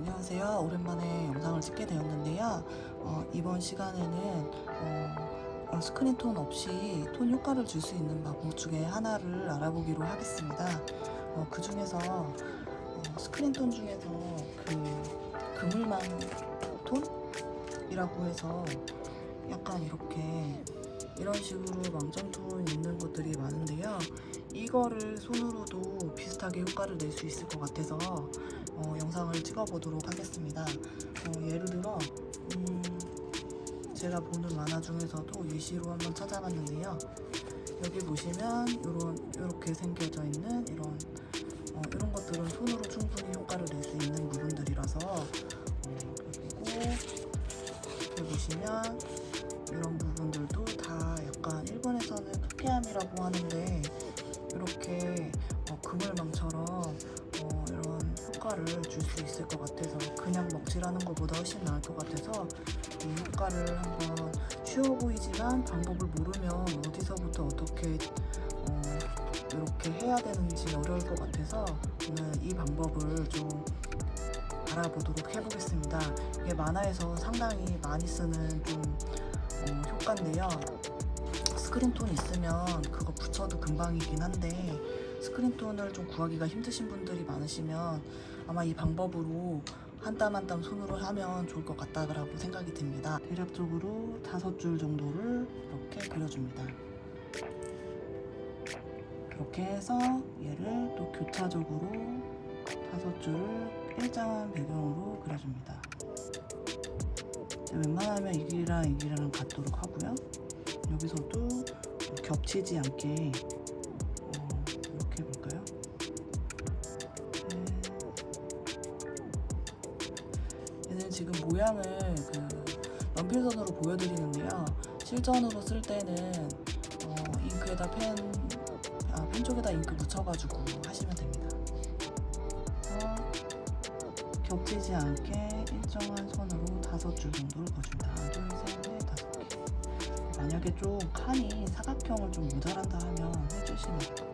안녕하세요. 오랜만에 영상을 찍게 되었는데요. 어, 이번 시간에는 어, 어, 스크린 톤 없이 톤 효과를 줄 수 있는 방법 중에 하나를 알아보기로 하겠습니다. 어, 그 중에서 어, 스크린 톤 중에서 그 그물망 톤이라고 해서 약간 이렇게 이런 식으로 망점톤 있는 것들이 많은데요. 이거를 손으로도 비슷하게 효과를 낼 수 있을 것 같아서 어, 영상을 찍어보도록 하겠습니다. 어, 예를 들어 음, 제가 보는 만화 중에서도 예시로 한번 찾아봤는데요. 여기 보시면 이런 이렇게 생겨져 있는 이런 어, 이런 것들은 손으로 충분히 효과를 낼 수 있는 부분들이라서 어, 그리고 여기 보시면 이런 부분들도 다 약간 일본에서는 크케함이라고 하는데 이렇게 어, 그물망처럼 효과를 줄 수 있을 것 같아서 그냥 먹칠하는 것보다 훨씬 나을 것 같아서 이 효과를 한번 쉬워 보이지만 방법을 모르면 어디서부터 어떻게 어, 이렇게 해야 되는지 어려울 것 같아서 오늘 이 방법을 좀 알아보도록 해보겠습니다. 이게 만화에서 상당히 많이 쓰는 좀 어, 효과인데요. 스크린 톤 있으면 그거 붙여도 금방이긴 한데 스크린 톤을 좀 구하기가 힘드신 분들이 많으시면 아마 이 방법으로 한 땀 한 땀 손으로 하면 좋을 것 같다라고 생각이 듭니다. 대략적으로 다섯 줄 정도를 이렇게 그려줍니다. 이렇게 해서 얘를 또 교차적으로 다섯 줄을 일정한 배경으로 그려줍니다. 웬만하면 이 길이랑 이 길이랑 같도록 하고요. 여기서도 겹치지 않게 연필선으로 보여드리는데요. 실전으로 쓸 때는 어, 잉크에다 펜, 아, 펜 쪽에다 잉크 묻혀가지고 하시면 됩니다. 겹치지 않게 일정한 선으로 다섯 줄 정도를 그어줍니다. 하나, 둘, 셋, 넷, 다섯 개. 만약에 좀 칸이 사각형을 좀 모자란다 하면 해주시면 같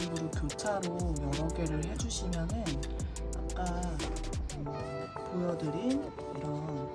식으로 교차로 여러 개를 해주시면은 아까 음, 보여드린 이런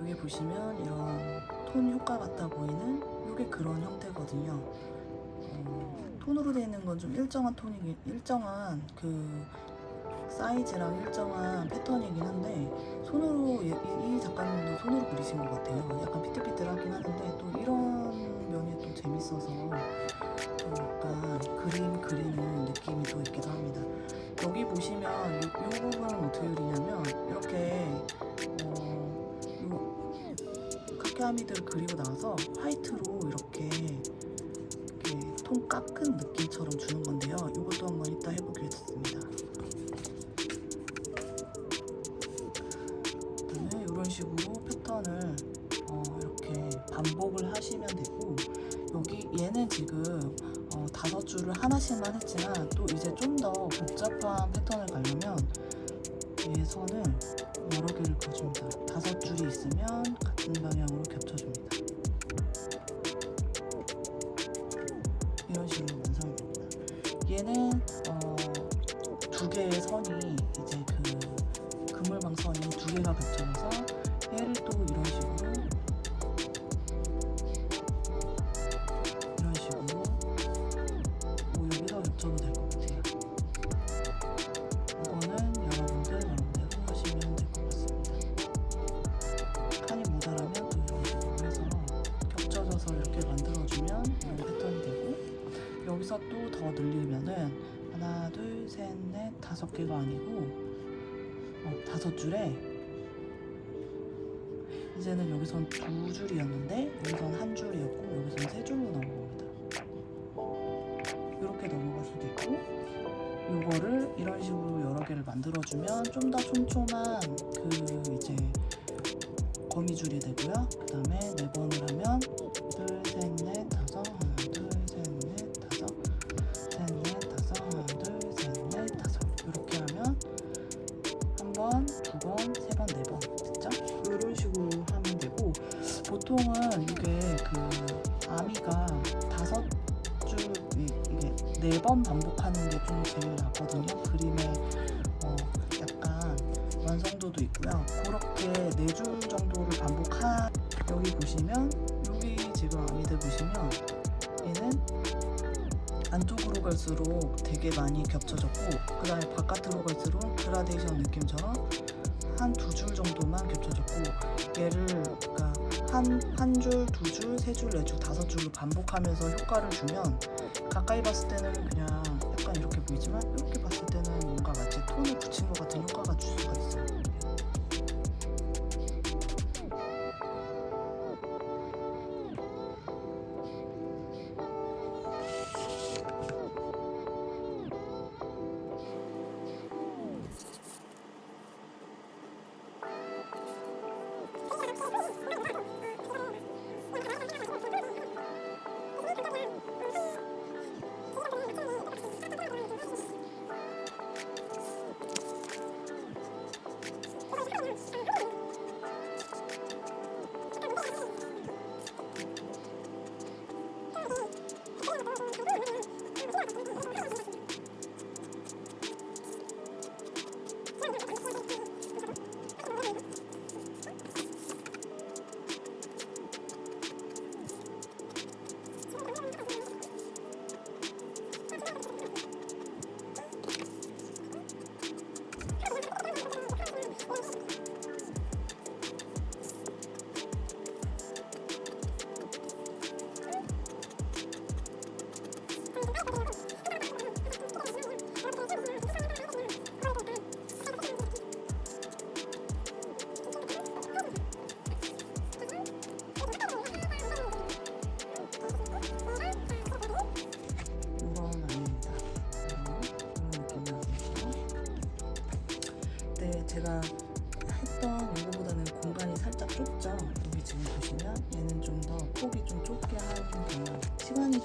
여기 보시면 이런 톤 효과 같아 보이는 이게 그런 형태거든요. 어, 톤으로 되어 있는 건 좀 일정한 톤이긴 일정한 그 사이즈랑 일정한 패턴이긴 한데 손으로 이, 이 작가님도 손으로 그리신 것 같아요. 약간 삐뚤삐뚤하긴 하는데 또 이런 면이 또 재밌어서 그림 그리는 느낌이 또 있기도 합니다. 여기 보시면 이, 이 부분은 어떻게 그리냐면 이렇게 어, 요 카케아미드를 그리고 나서 화이트로 이렇게 이렇게 통 깎은 느낌처럼 주는 건데요. 이것도 한번 이따 해보겠습니다. 하나씩만 했지만 또 이제 좀 더 복잡한 패턴을 가려면 얘 선을 여러 개를 그어줍니다. 다섯 줄이 있으면 같은 방향으로 겹쳐줍니다. 이런 식으로 완성이 됩니다. 얘는 어, 두 개의 선이 이제 그 그물망 선이 두 개가 겹쳐져서 얘를 또 이런 더 늘리면은 하나, 둘, 셋, 넷, 다섯 개가 아니고 어, 다섯 줄에 이제는 여기선 두 줄이었는데 여기선 한 줄이었고 여기선 세 줄로 넘어갑니다. 이렇게 넘어갈 수도 있고 이거를 이런 식으로 여러 개를 만들어주면 좀 더 촘촘한 그 이제 거미줄이 되고요. 그 다음에 네 번을 하면 둘, 셋, 넷, 갈수록 되게 많이 겹쳐졌고 그 다음에 바깥으로 갈수록 그라데이션 느낌처럼 한 두 줄 정도만 겹쳐졌고 얘를 그러니까 한 한 줄, 두 줄, 세 줄, 네 줄, 다섯 줄로 반복하면서 효과를 주면 가까이 봤을 때는 그냥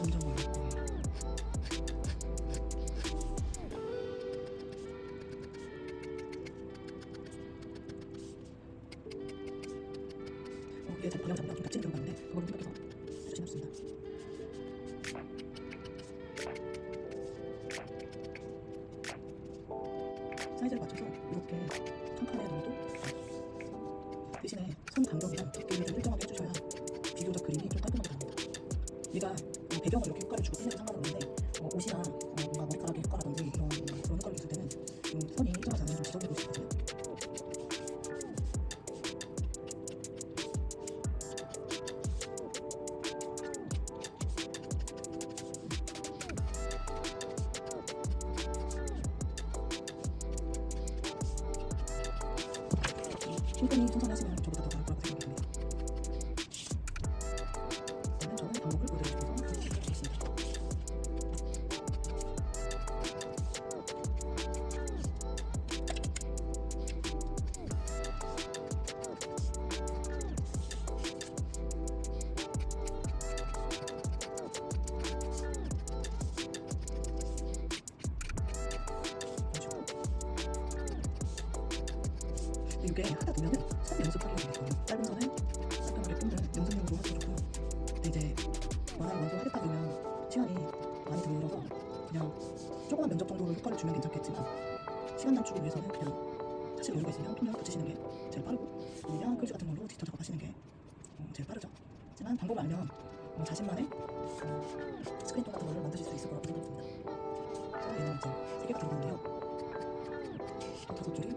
점점 걸릴 거예요. 어, 이게 방향 잡으면 경우가 있는데 그걸 생각해서 해주시면 좋습니다. 사이즈를 맞춰서 이렇게 칸칸에 넣어도 대신에 선 간격이랑 두께를 충분히 천 괜찮겠지만 시간 단축을 위해서는 그냥 사실 여유가 있으면 톤을 붙이시는 게 제일 빠르고 아니면 글씨 같은 걸로 디지털 작업하시는 게 어, 제일 빠르죠. 하지만 방법을 알면 어, 자신만의 어, 스크린 톤 같은 거를 만드실 수 있을 거라고. 그래서 얘는 이제 세 개가 들어가는데요. 또 다섯 줄이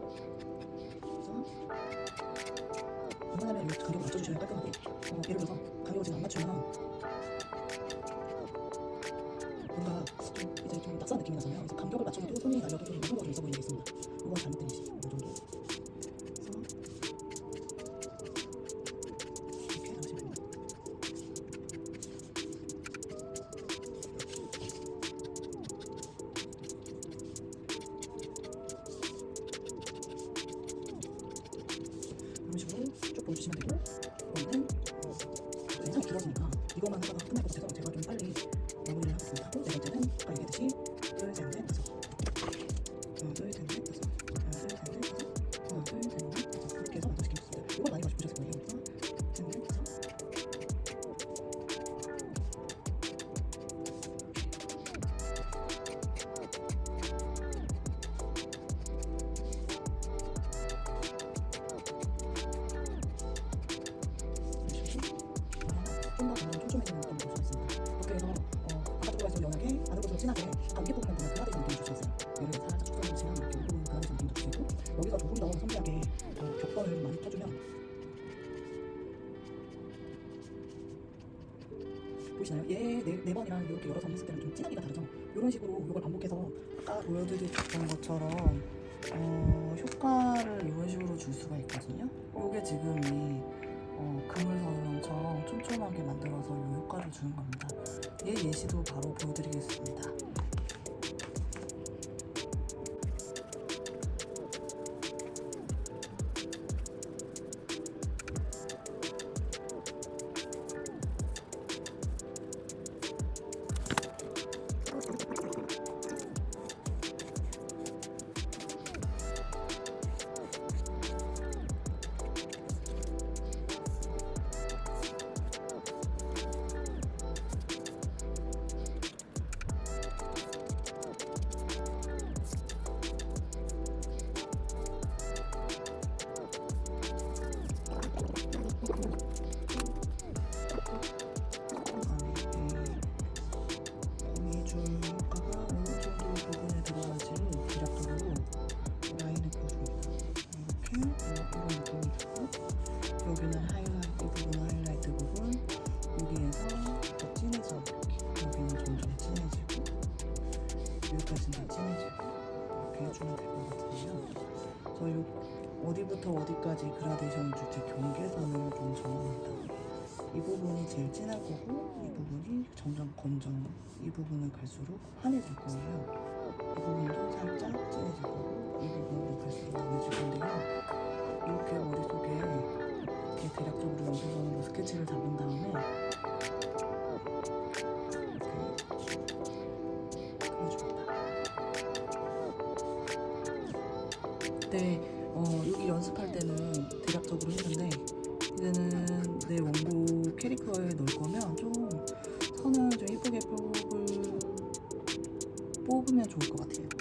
웬만하면 이 간격을 맞춰주셔야 깔끔하고 어, 예를 들어서 간격을 지금 안 맞추면 뭔가 좀 이제 좀 낯선 느낌이 나잖아요 그래서 간격을 더 점점 촘촘해지는 느낌을 줄 수 있습니다. 해서 어, 바깥쪽에서 연하게 안으로 볼수록 진하게 가운데 부분만 보면 그라데이션 느낌을 줄 수 있어요. 얘를 살짝 축소해서 진한 이렇게 부분 그라데이션 느낌도 줄 수 있고 여기서 조금 더 섬세하게 어, 격선을 많이 쳐주면 보이시나요? 얘네 네 번이랑 이렇게 여러 번 했을 때는 좀 진하기가 다르죠? 이런 식으로 이걸 반복해서 아까 보여드렸던 것처럼 어, 효과를 이런 식으로 줄 수가 있거든요. 이게 지금 이 어, 그물선 을 엄청 촘촘하게 만들어서 이 효과를 주는 겁니다. 얘 예시도 바로 보여드리겠습니다. 다 진해지고 이렇게 해주면 될 것 같은데요. 저희 어디부터 어디까지 그라데이션을 줄지 경계선을 좀 정합니다. 이 부분이 제일 진할 거고 이 부분이 점점 검정 이 부분은 갈수록 환해질 거예요 이 부분도 살짝 진해질 거고 이 부분은 갈수록 환해질 건데요 이렇게 머릿속에 이렇게 대략적으로 연필선으로 스케치를 잡은 다음에 그때 어, 여기 연습할 때는 대략적으로 했는데 이제는 내 원고 캐리커에 넣을 거면 좀 선을 좀 이쁘게 뽑을 뽑으면 좋을 것 같아요.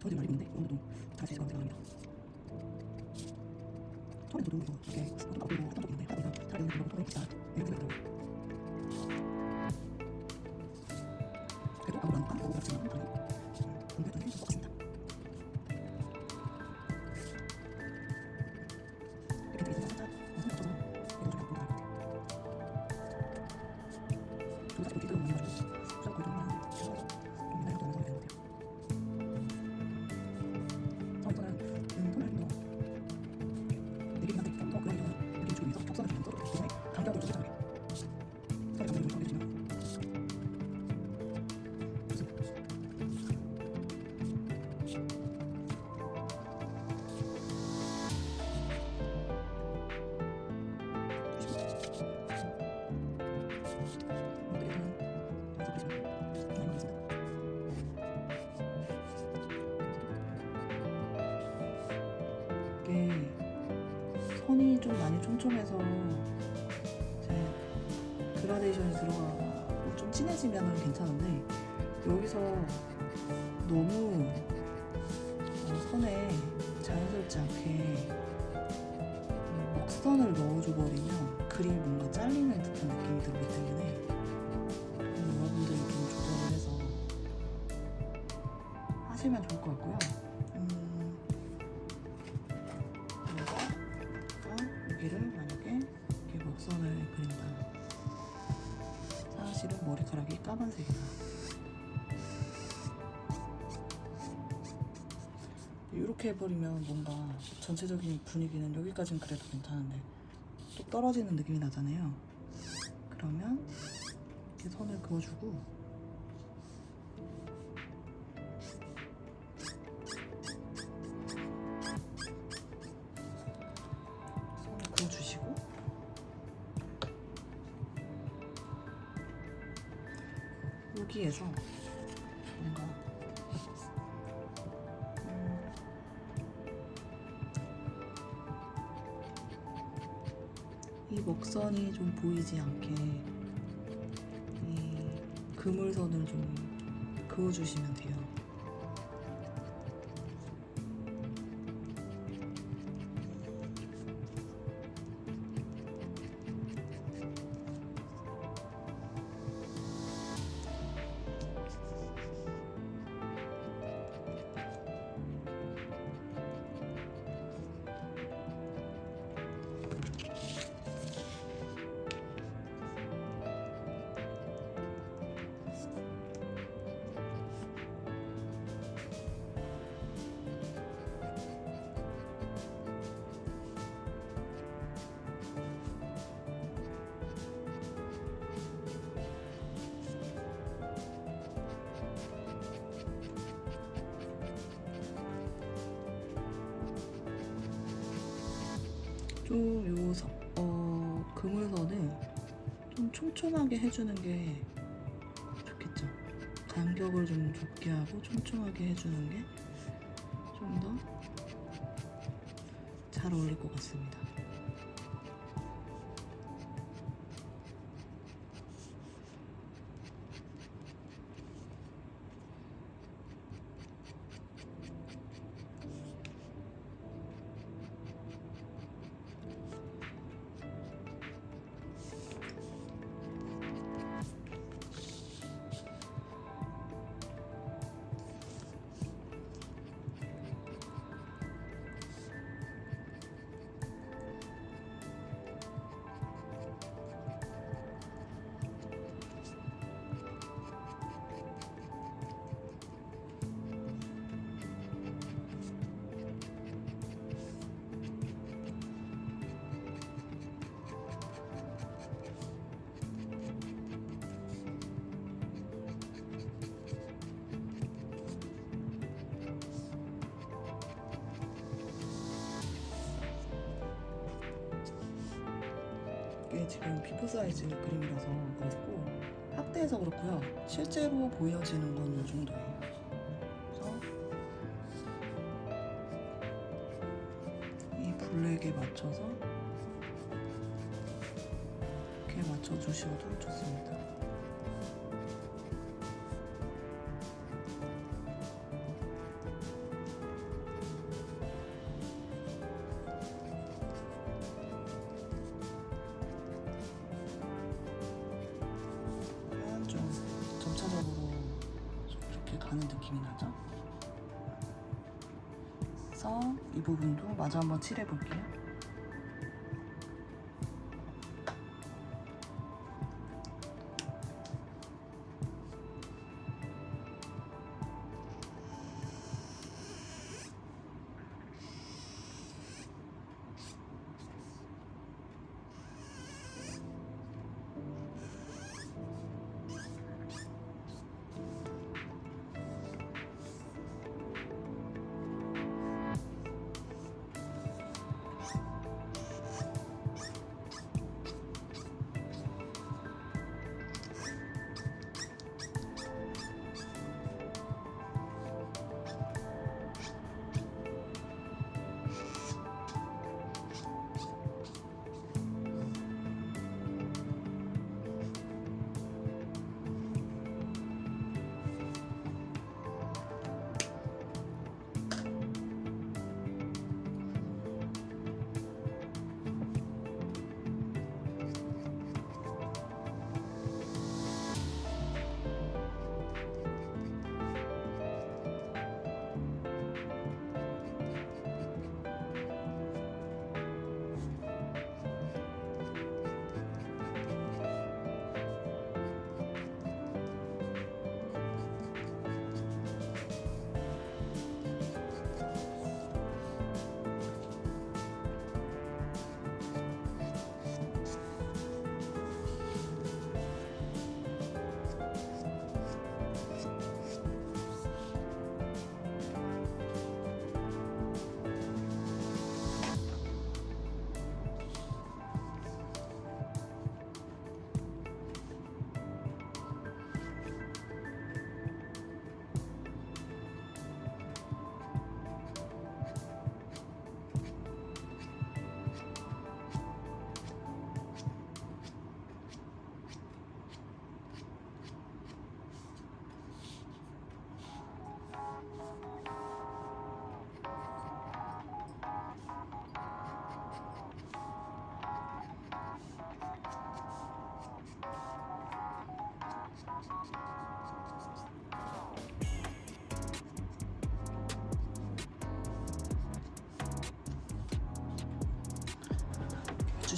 저도 말이 있는데 오늘도 잘수 있을 거라 생각합니다. 처음에 저도 이렇게 어떤 거 보고 어떤 적 있는데 하다 보니까 잘 되는 방법을 해보자 이런 생각이 들어요. 선이 좀 많이 촘촘해서 이제 그라데이션이 들어가고 좀 진해지면 괜찮은데 여기서 너무 어, 선에 자연스럽지 않게 여기를 만약에 이렇게 먹선을 그린다. 사실은 머리카락이 까만색이다. 이렇게 해버리면 뭔가 전체적인 분위기는 여기까지는 그래도 괜찮은데 또 떨어지는 느낌이 나잖아요. 그러면 이렇게 선을 그어주고 그물선을 좀 그어주시면 돼요. 좀요 어, 그물선을 좀 촘촘하게 해주는 게 좋겠죠. 간격을 좀 좁게 하고 촘촘하게 해주는 게 좀 더 잘 어울릴 것 같습니다. 지금 비포 사이즈 그림이라서 그렇고 확대해서 그렇고요. 실제로 보여지는 건 이 정도예요. 그래서 이 블랙에 맞춰서 이렇게 맞춰주셔도 좋습니다. 가는 느낌이 나죠? 그래서 이 부분도 마저 한번 칠해 볼게요.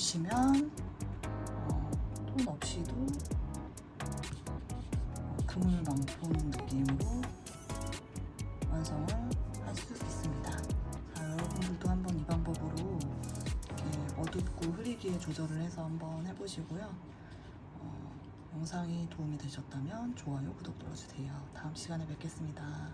주시면 어, 톤 없이도 그물 방폰 느낌으로 완성을 할 수 있습니다. 자, 여러분들도 한번 이 방법으로 어둡고 흐리게 조절을 해서 한번 해보시고요. 어, 영상이 도움이 되셨다면 좋아요, 구독 눌러주세요. 다음 시간에 뵙겠습니다.